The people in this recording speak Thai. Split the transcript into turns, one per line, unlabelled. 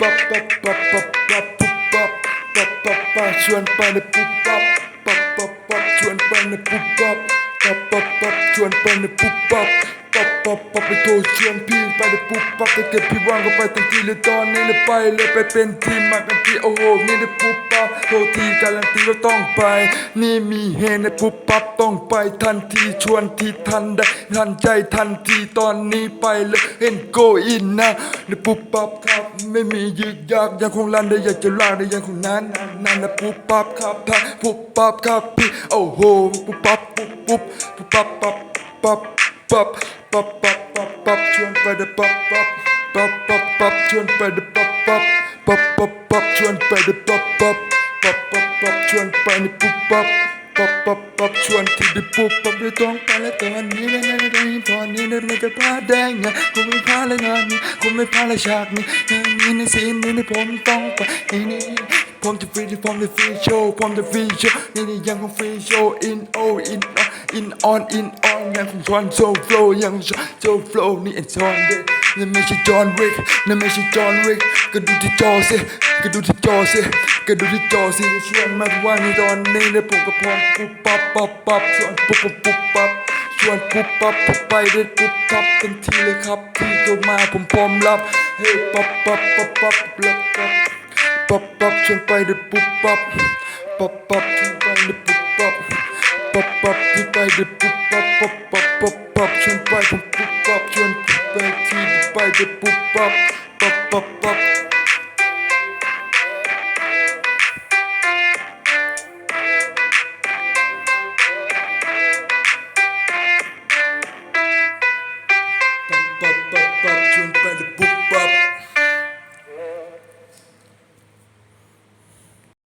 bop bop bop bop bop bop bop bop bop chuen pa ne pup bop bop bop bop chuen pa ne pup bop bop bop bop chuen pa ne pup bop bop bop bop ไปโทรชวนพี่ไปเลยปุ๊บปั๊บจะเก็บพี่ว่างก็ไปทันทีเลยตอนนี้เลยไปเลยไปเป็นทีมมากัน โอ้โหนี่ได้ปุ๊บปั๊บโทษทีการันตีเราต้องไป นี่มีเฮในปุ๊บปั๊บต้องไปทันทีชวนทีทันได้ทันใจทันทีตอนนี้ไปเลยเอ็นโกอินนะในปุ๊บปั๊บครับ ไม่มียึกยากยังคงรันได้อยากจะลากได้ยังคงนั้นนั่นในปุ๊บปั๊บครับถ้าปุ๊บปั๊บครับพี่โอ้โหปุ๊บปั๊บปุ๊บปุ๊บปุ๊บปั๊บปั๊บปั๊บปั๊บปั๊บปั๊บปั๊บชวนไปเดปั๊บปั๊บปั๊บปั๊บปั๊บชวนไปเดปั๊บปั๊บ ปั๊บปั๊บปั๊บชวนไปเด้อปั๊บปั๊บปั๊บปั๊บปับชวนไปในปุ๊บปั๊บปับปับปับชวนที่ดิปุ๊บปับด้ต้องไปแล้วตอนนี้แล้วนะตอนนี้ตอนนี้เราไม่จะพลาดได้ไงคงไม่พลาดเลยงานนี้คงไม่พลาดเลยฉากนี้งานนี้ในซีนนี้ในผมต้องไปนี่นี่ผมจะฟรีที่ผมจะฟรีโชว์ผมจะฟรีโชว์นี่นี่ยังคงฟรีโชว์ in oh in on in on in on ยังคงชวนโซฟล์ยังโซโฟล์นี่ and on เด็ก นี่ไม่ใช่จอห์นวิกนี่ไม่ใช่จอห์นวิกก็ดูที่จอสิก็ดูที่จอสิก็ดูที่จอสิเชื่อมากว่าในตอนนี้ในะผมก็พร้อมปุ๊บปั๊บปั๊บปั๊บชวนปุ๊บปุ๊บปุ๊บปั๊บชวนปุ๊บปั๊บปุ๊ไปเด้ปุ๊บปั๊บเต็มที่เลยครับที่เข้มาผมพร้อมรับเฮ้ยปั๊บปั๊บปั๊บปั๊บแล้บปั๊บปั๊บปั๊บชวนไปเด้ปุ๊บปั๊บปั๊บปั๊บชวนไปเด้ปุ๊บปั๊บปั๊บปั๊บชวนไปเด้ปุ๊บปั๊บปั๊บปั๊บ Bop, bop, bop, bop.